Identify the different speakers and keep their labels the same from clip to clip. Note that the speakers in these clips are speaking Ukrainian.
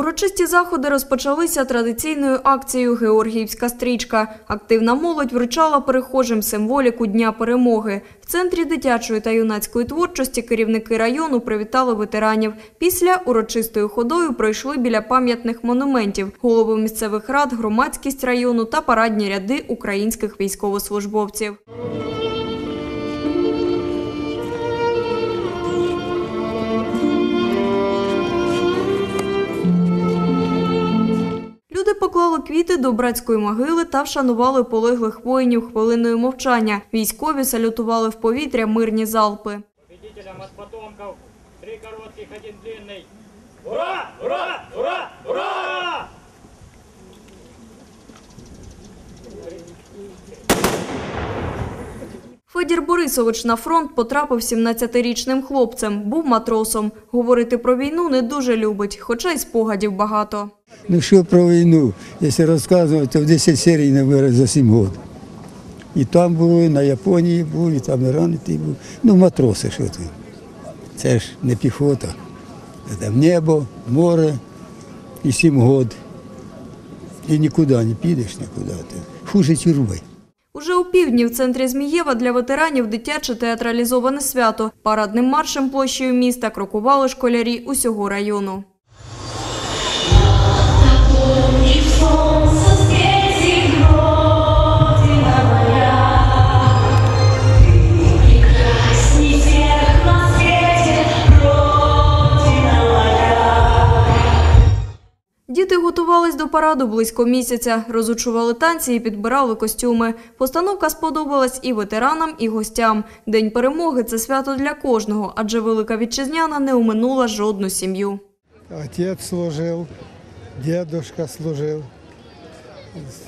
Speaker 1: Урочисті заходи розпочалися традиційною акцією Георгіївська стрічка. Активна молодь вручала перехожим символіку Дня перемоги. В центрі дитячої та юнацької творчості керівники району привітали ветеранів. Після урочистою ходою пройшли біля пам'ятних монументів, голови місцевих рад, громадськість району та парадні ряди українських військовослужбовців. Поклали квіти до братської могили та вшанували полеглих воїнів хвилиною мовчання. Військові салютували в повітря мирні залпи.
Speaker 2: победителям потомков. Три коротких, один! Ура! Ура! Ура!
Speaker 1: Федір Борисович на фронт потрапив 17-річним хлопцем, був матросом. Говорити про війну не дуже любить, хоча й спогадів багато.
Speaker 3: Ну що про війну, якщо розказувати, то в 10 серій не вираз за 7 років. І там було, і на Японії був, і там і ранитий був. Ну, матроси, що ти. Це ж не піхота. Там небо, море і 7 років. І нікуди не підеш, нікуди. Хуже тюрми.
Speaker 1: Уже у півдні в центрі Змієва для ветеранів дитяче театралізоване свято. Парадним маршем площею міста крокували школярі усього району. готувались до параду близько місяця, розучували танці і підбирали костюми. Постановка сподобалась і ветеранам, і гостям. День перемоги це свято для кожного, адже велика вітчизняна не оминула жодну сім'ю.
Speaker 4: Отец служил, дедушка служил.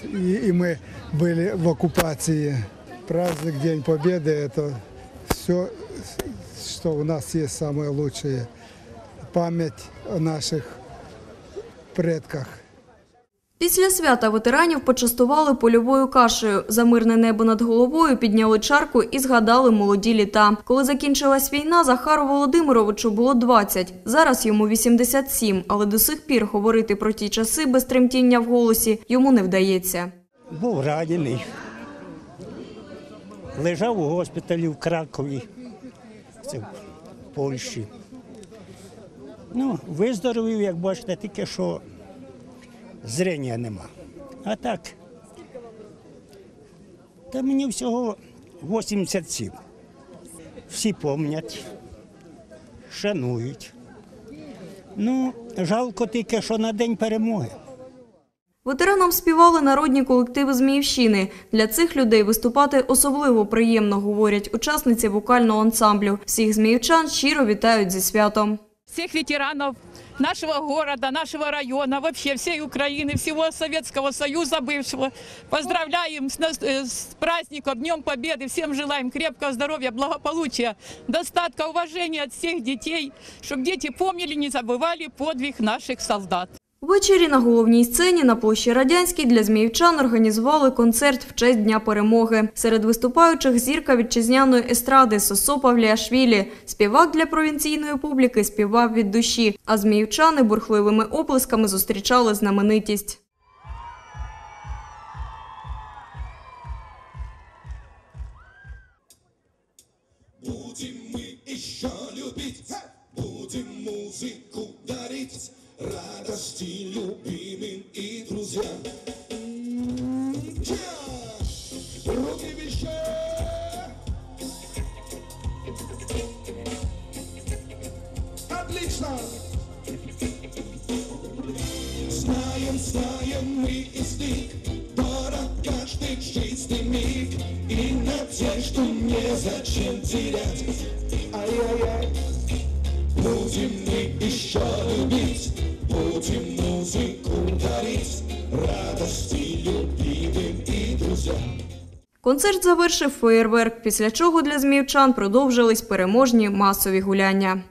Speaker 4: И, и мы были в оккупации. Праздник День Победы – это все, что у нас есть самое лучшее. Память о наших предках.
Speaker 1: Після свята ветеранів почастували польовою кашею. За мирне небо над головою підняли чарку і згадали молоді літа. Коли закінчилась війна, Захару Володимировичу було 20. Зараз йому 87, але до сих пір говорити про ті часи без тремтіння в голосі йому не вдається.
Speaker 5: Був ранений. Лежав у госпіталі в Кракові, це в Польщі. Ну, виздоровів, як бачите, тільки що зрення нема. А так, та мені всього 87. Всі пам'ятають, шанують. Ну, жалко тільки, що на день перемоги.
Speaker 1: Ветеранам співали народні колективи Зміївщини. Для цих людей виступати особливо приємно, говорять учасниці вокального ансамблю. Всіх зміївчан щиро вітають зі святом
Speaker 6: всех ветеранов нашего города, нашего района, вообще всей Украины, всего Советского Союза бывшего. Поздравляем с, нас- э, с праздником, Днем Победы. Всем желаем крепкого здоровья, благополучия, достатка, уважения от всех детей, чтобы дети помнили, не забывали подвиг наших солдат.
Speaker 1: Ввечері на головній сцені на площі Радянській для зміївчан організували концерт в честь Дня перемоги. Серед виступаючих зірка вітчизняної естради Сосо Павліашвілі. Співак для провінційної публіки співав від душі, а зміївчани бурхливими оплесками зустрічали знаменитість.
Speaker 7: Будем мы еще любить, будем музыку дарить, радости любимым и друзьям. Ча! Руки вверх! Отлично! Знаем, знаем мы них, дорог каждый чистый миг, и надежду незачем терять. Ай-яй-яй.
Speaker 1: Концерт завершив феєрверк, після чого для зміївчан продовжились переможні масові гуляння.